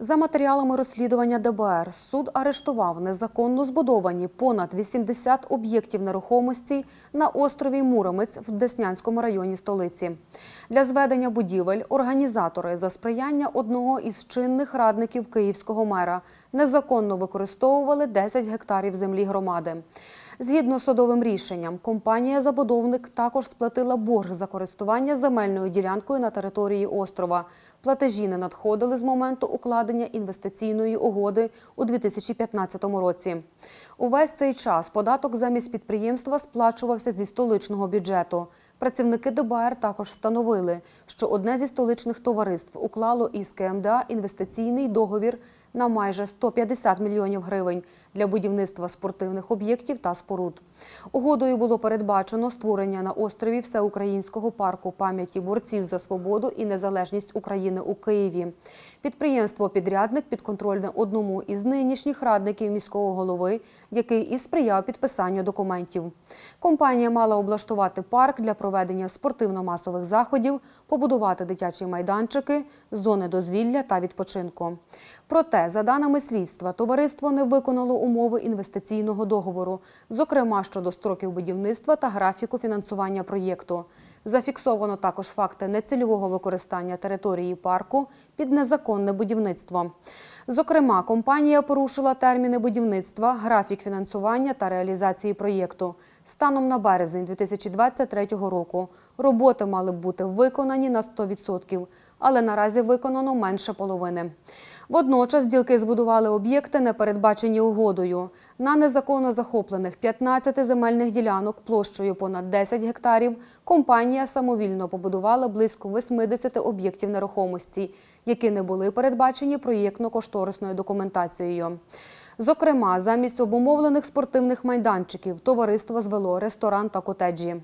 За матеріалами розслідування ДБР суд арештував незаконно збудовані понад 80 об'єктів нерухомості на острові Муромець в Деснянському районі столиці. Для зведення будівель організатори за сприяння одного із чинних радників київського мера незаконно використовували 10 гектарів землі громади. Згідно з судовим рішенням, компанія-забудовник також сплатила борг за користування земельною ділянкою на території острова. Платежі не надходили з моменту укладення інвестиційної угоди у 2015 році. Увесь цей час податок замість підприємства сплачувався зі столичного бюджету. Працівники ДБР також встановили, що одне зі столичних товариств уклало із КМДА інвестиційний договір на майже 150 мільйонів гривень для будівництва спортивних об'єктів та споруд. Угодою було передбачено створення на острові всеукраїнського парку пам'яті борців за свободу і незалежність України у Києві. Підприємство-підрядник підконтрольне одному із нинішніх радників міського голови, який і сприяв підписанню документів. Компанія мала облаштувати парк для проведення спортивно-масових заходів, побудувати дитячі майданчики, зони дозвілля та відпочинку. Проте, за даними слідства, товариство не виконало умови інвестиційного договору, зокрема щодо строків будівництва та графіку фінансування проєкту. Зафіксовано також факти нецільового використання території парку під незаконне будівництво. Зокрема, компанія порушила терміни будівництва, графік фінансування та реалізації проєкту. Станом на березень 2023 року роботи мали б бути виконані на 100%, але наразі виконано менше половини. Водночас ділки збудували об'єкти, не передбачені угодою. На незаконно захоплених 15 земельних ділянок площею понад 10 гектарів компанія самовільно побудувала близько 80 об'єктів нерухомості, які не були передбачені проєктно-кошторисною документацією. Зокрема, замість обумовлених спортивних майданчиків товариство звело ресторан та котеджі.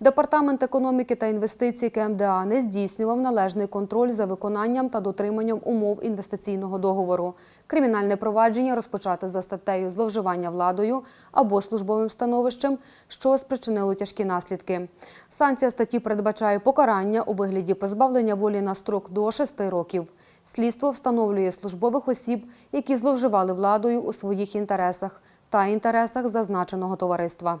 Департамент економіки та інвестицій КМДА не здійснював належний контроль за виконанням та дотриманням умов інвестиційного договору. Кримінальне провадження розпочате за статтею зловживання владою або службовим становищем, що спричинило тяжкі наслідки. Санкція статті передбачає покарання у вигляді позбавлення волі на строк до 6 років. Слідство встановлює службових осіб, які зловживали владою у своїх інтересах та інтересах зазначеного товариства.